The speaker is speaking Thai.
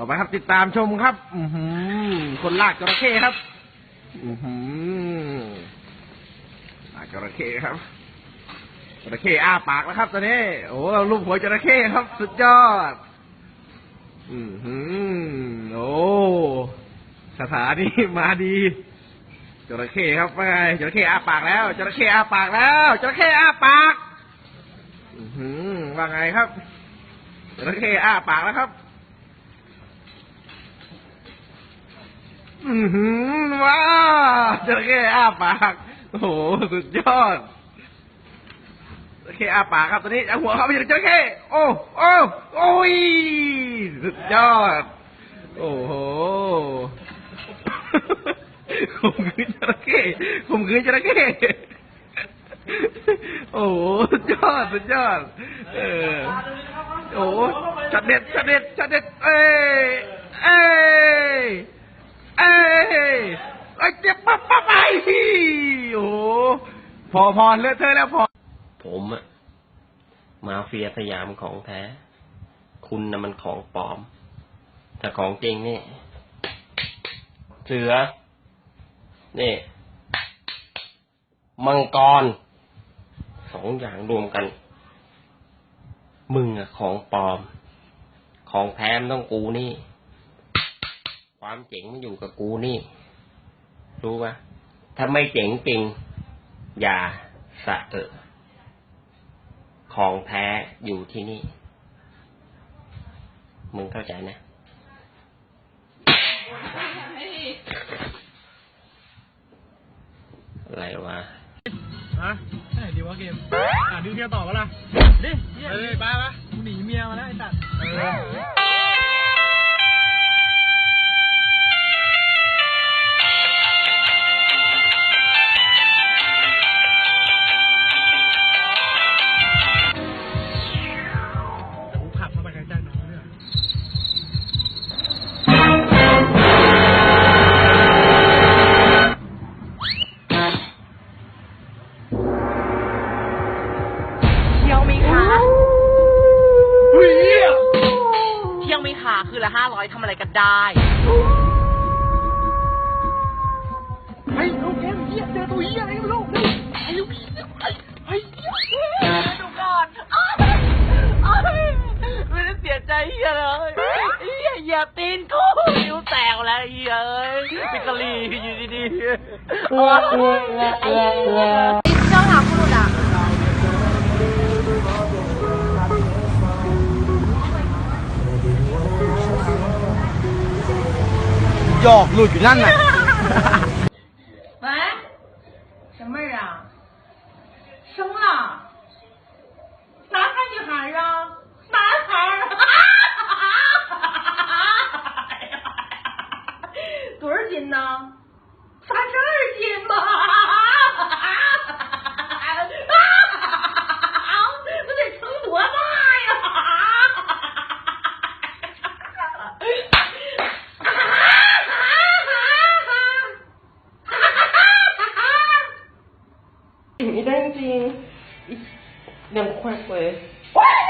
ต่อไปครับติดตามชมครับ อืคนลากจระเข้ครับ อือลากจระเข้ครับจระเข้อ้าปากแล้วครับตอนนี้ โอ้เราลูกหัวจระเข้ครับ สุดยอด อือโอ้สถานีมาดีจระเข้ครับว่าไงจระเข้อ้าปากแล้วจระเข้อ้าปากแล้วจระเข้อ้าปาก อือว่าไงครับจระเข้อ้าปากแล้วครับ อือหือว้าวจระเข้อ้าปากโอ้โหสุดยอดจระเข้อ้าปากครับตอนนี้เอาหัวเข้าไปในจระเข้โอ้โอ้โอ้ยสุดยอด โอ้โหข่มขืนจระเข้ข่มขืนจระเข้โอ้โหสุดยอดสุดยอด เออ โอ้โหจัดเด็ดจัดเด็ดจัดเด็ด เอ้ยเอ้ย เอ้ยไอ้ยเจ็บปั๊บปั๊บไปโอ้โห พอพอเลอะเทอะแล้วพอ ผมอะมาเฟียสยามของแท้ คุณนะมันของปลอม แต่ของจริงนี่ เสือ นี่ มังกร สองอย่างรวมกัน มึงอะของปลอม ของแท้มต้องกูนี่ ความเจ๋งมันอยู่กับกูนี่ รู้ปะถ้าไม่เจ๋งจริง ย่าสะเออของแท้อยู่ที่นี่ มึงเข้าใจนะ อะไรวะฮะไหนดีวะเกมอ่านดูเมียต่อปะล่ะ ดิไปเลยไปปะกูหนีเมียมาแล้วไอ้สัตว์ ได้ เฮ้ยลูกเกมเหี้ยเจอตัวเหี้ยอะไรกันลูกไอ้ลูกเหี้ยไอ้ไอ้เหี้ยดูก่อนอ้าวอ้าวไม่ได้เสียใจเฮียเลยเฮียเหยียบตีนกูนิ้วแตกแล้วเฮียเอ้ยปิกะลีอยู่ดีๆ หยอกหลุดอยู่นั่นน่ะ 喂，什么人啊？生了？男孩女孩啊？男孩儿。多少斤呢？三十二斤吧。 ถึงอีได้จริงอย่างควายเลยว้าย